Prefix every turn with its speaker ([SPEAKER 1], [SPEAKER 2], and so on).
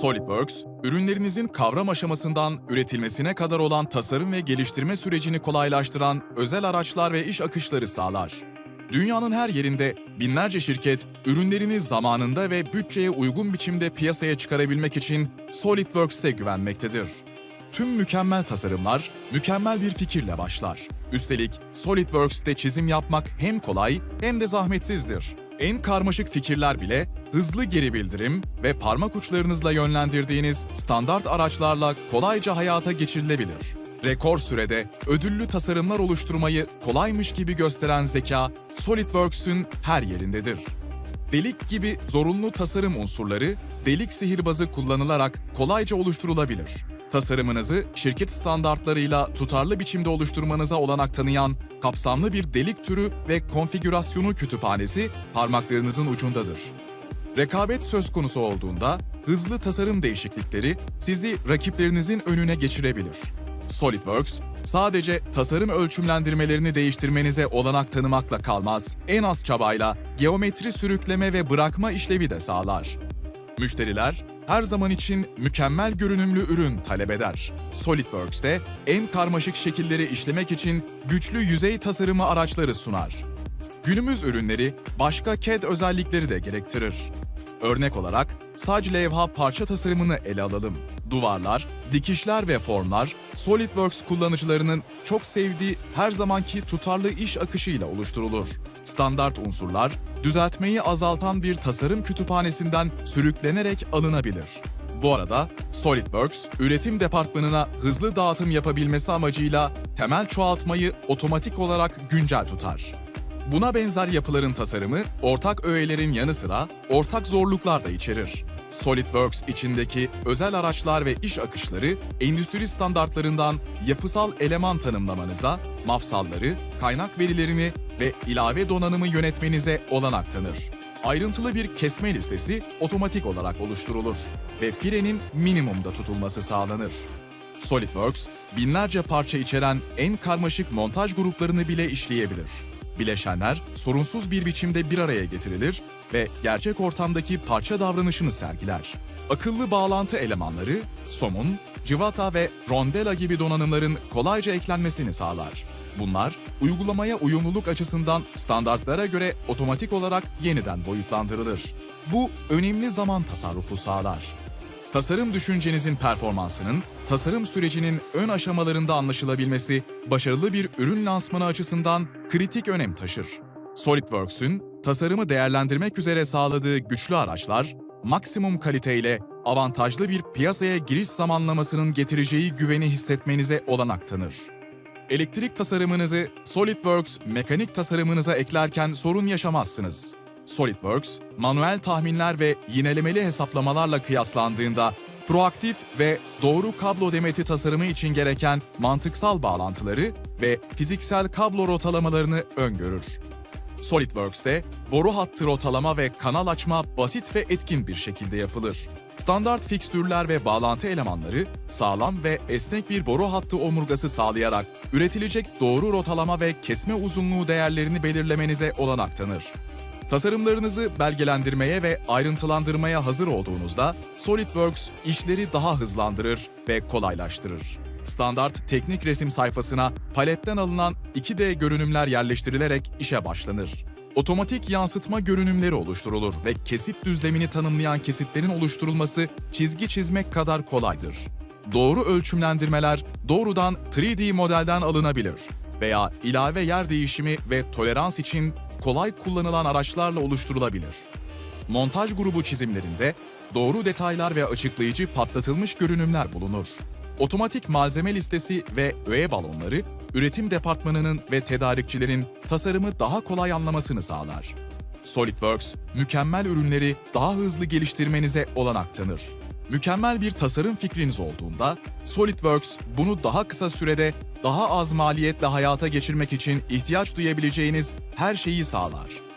[SPEAKER 1] SolidWorks, ürünlerinizin kavram aşamasından üretilmesine kadar olan tasarım ve geliştirme sürecini kolaylaştıran özel araçlar ve iş akışları sağlar. Dünyanın her yerinde binlerce şirket ürünlerini zamanında ve bütçeye uygun biçimde piyasaya çıkarabilmek için SolidWorks'e güvenmektedir. Tüm mükemmel tasarımlar mükemmel bir fikirle başlar. Üstelik SolidWorks'te çizim yapmak hem kolay hem de zahmetsizdir. En karmaşık fikirler bile hızlı geri bildirim ve parmak uçlarınızla yönlendirdiğiniz standart araçlarla kolayca hayata geçirilebilir. Rekor sürede ödüllü tasarımlar oluşturmayı kolaymış gibi gösteren zeka SolidWorks'ün her yerindedir. Delik gibi zorunlu tasarım unsurları delik sihirbazı kullanılarak kolayca oluşturulabilir. Tasarımınızı şirket standartlarıyla tutarlı biçimde oluşturmanıza olanak tanıyan kapsamlı bir delik türü ve konfigürasyonu kütüphanesi parmaklarınızın ucundadır. Rekabet söz konusu olduğunda hızlı tasarım değişiklikleri sizi rakiplerinizin önüne geçirebilir. SolidWorks sadece tasarım ölçümlendirmelerini değiştirmenize olanak tanımakla kalmaz, en az çabayla geometri sürükleme ve bırakma işlevi de sağlar. Müşteriler her zaman için mükemmel görünümlü ürün talep eder. SolidWorks'te en karmaşık şekilleri işlemek için güçlü yüzey tasarımı araçları sunar. Günümüz ürünleri başka CAD özellikleri de gerektirir. Örnek olarak sac levha parça tasarımını ele alalım. Duvarlar, dikişler ve formlar SolidWorks kullanıcılarının çok sevdiği her zamanki tutarlı iş akışıyla oluşturulur. Standart unsurlar, düzeltmeyi azaltan bir tasarım kütüphanesinden sürüklenerek alınabilir. Bu arada SolidWorks, üretim departmanına hızlı dağıtım yapabilmesi amacıyla temel çoğaltmayı otomatik olarak güncel tutar. Buna benzer yapıların tasarımı ortak öğelerin yanı sıra ortak zorluklar da içerir. SolidWorks içindeki özel araçlar ve iş akışları endüstri standartlarından yapısal eleman tanımlamanıza, mafsalları, kaynak verilerini ve ilave donanımı yönetmenize olanak tanır. Ayrıntılı bir kesme listesi otomatik olarak oluşturulur ve frenin minimumda tutulması sağlanır. SolidWorks, binlerce parça içeren en karmaşık montaj gruplarını bile işleyebilir. Bileşenler sorunsuz bir biçimde bir araya getirilir ve gerçek ortamdaki parça davranışını sergiler. Akıllı bağlantı elemanları, somun, cıvata ve rondela gibi donanımların kolayca eklenmesini sağlar. Bunlar, uygulamaya uyumluluk açısından standartlara göre otomatik olarak yeniden boyutlandırılır. Bu, önemli zaman tasarrufu sağlar. Tasarım düşüncenizin performansının, tasarım sürecinin ön aşamalarında anlaşılabilmesi, başarılı bir ürün lansmanı açısından kritik önem taşır. SolidWorks'ün tasarımı değerlendirmek üzere sağladığı güçlü araçlar, maksimum kaliteyle avantajlı bir piyasaya giriş zamanlamasının getireceği güveni hissetmenize olanak tanır. Elektrik tasarımınızı SolidWorks mekanik tasarımınıza eklerken sorun yaşamazsınız. SolidWorks, manuel tahminler ve yinelemeli hesaplamalarla kıyaslandığında proaktif ve doğru kablo demeti tasarımı için gereken mantıksal bağlantıları ve fiziksel kablo rotalamalarını öngörür. SolidWorks'te boru hattı rotalama ve kanal açma basit ve etkin bir şekilde yapılır. Standart fikstürler ve bağlantı elemanları sağlam ve esnek bir boru hattı omurgası sağlayarak üretilecek doğru rotalama ve kesme uzunluğu değerlerini belirlemenize olanak tanır. Tasarımlarınızı belgelendirmeye ve ayrıntılandırmaya hazır olduğunuzda SolidWorks işleri daha hızlandırır ve kolaylaştırır. Standart teknik resim sayfasına paletten alınan 2D görünümler yerleştirilerek işe başlanır. Otomatik yansıtma görünümleri oluşturulur ve kesit düzlemini tanımlayan kesitlerin oluşturulması çizgi çizmek kadar kolaydır. Doğru ölçümlendirmeler doğrudan 3D modelden alınabilir veya ilave yer değişimi ve tolerans için kolay kullanılan araçlarla oluşturulabilir. Montaj grubu çizimlerinde doğru detaylar ve açıklayıcı patlatılmış görünümler bulunur. Otomatik malzeme listesi ve öğe balonları, üretim departmanının ve tedarikçilerin tasarımı daha kolay anlamasını sağlar. SolidWorks, mükemmel ürünleri daha hızlı geliştirmenize olanak tanır. Mükemmel bir tasarım fikriniz olduğunda, SolidWorks bunu daha kısa sürede, daha az maliyetle hayata geçirmek için ihtiyaç duyabileceğiniz her şeyi sağlar.